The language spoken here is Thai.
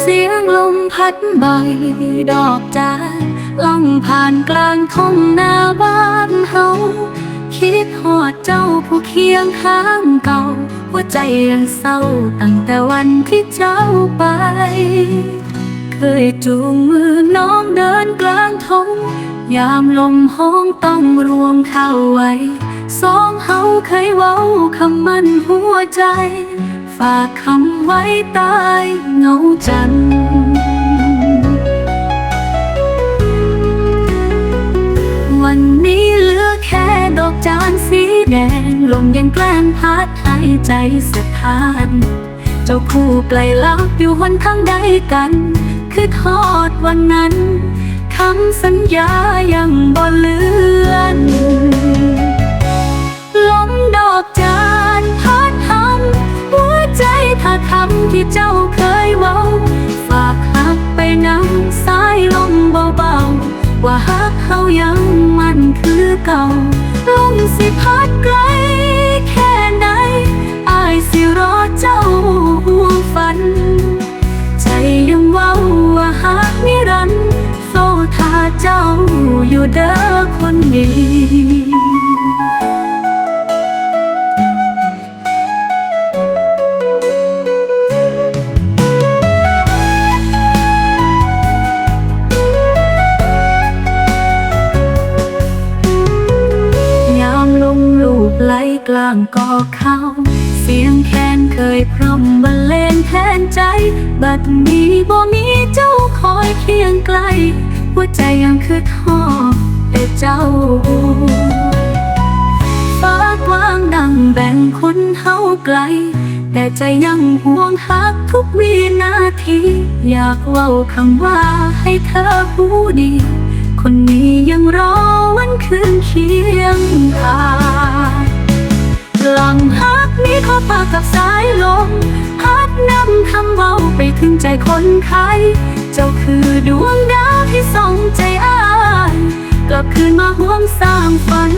เสียงลมพัดใบดอกจานล่องผ่านกลางท้องนาบ้านเฮาคิดหอดเจ้าผู้เคียงข้างเก่า หัวใจยังเศร้าตั้งแต่วันที่เจ้าไป เคยจูงมือน้องเดินกลางท้อง ยามลมห้องต้องรวมเข้าไว้ สองเฮาเคยเว้าคำมันหัวใจ ฝากคำไว้ใต้เงาจันทร์วันนี้เหลือแค่ดอกจานสีแดง ลมยังแกล้งพัดให้ใจสะท้าน เจ้าคู่ไกลลับอยู่หนทางใดกัน คือทอดวันนั้นคำสัญญายังบ่เลือนำที่เจ้าเคยเว้า ฝากหักไปน้ำสายลมเบาๆ ว่าหักเขายังมันคือเก่าลมสิพัดไกลแค่ไหนอายสิรอเจ้าห่วงฝัน ใจยังเว้าว่าหักนิรันดร์เฝ้าท่าเจ้าอยู่เด้อคนดี กลางกอเขาเสียงแคนเคยพร่ำบรรเลงแทนใจ บัดนี้บ่มีเจ้าคอยเคียงไกลหัวใจยังคือทอแต่เจ้าฟ้ากว้างดังแบ่งคนเฮาไกล แต่ใจยังห่วงหักทุกวินาที อยากเว้าคำว่าให้เธอผู้ดี คนนี้ยังรอวันคืนเคียงทาง หลังฮักนี้ขอฝากกับสายลมพัดนำคำเบาไปถึงใจคนไข้เจ้าคือดวงดาวที่ส่องใจอ้ายกลับคืนมาห่วงสร้างฝัน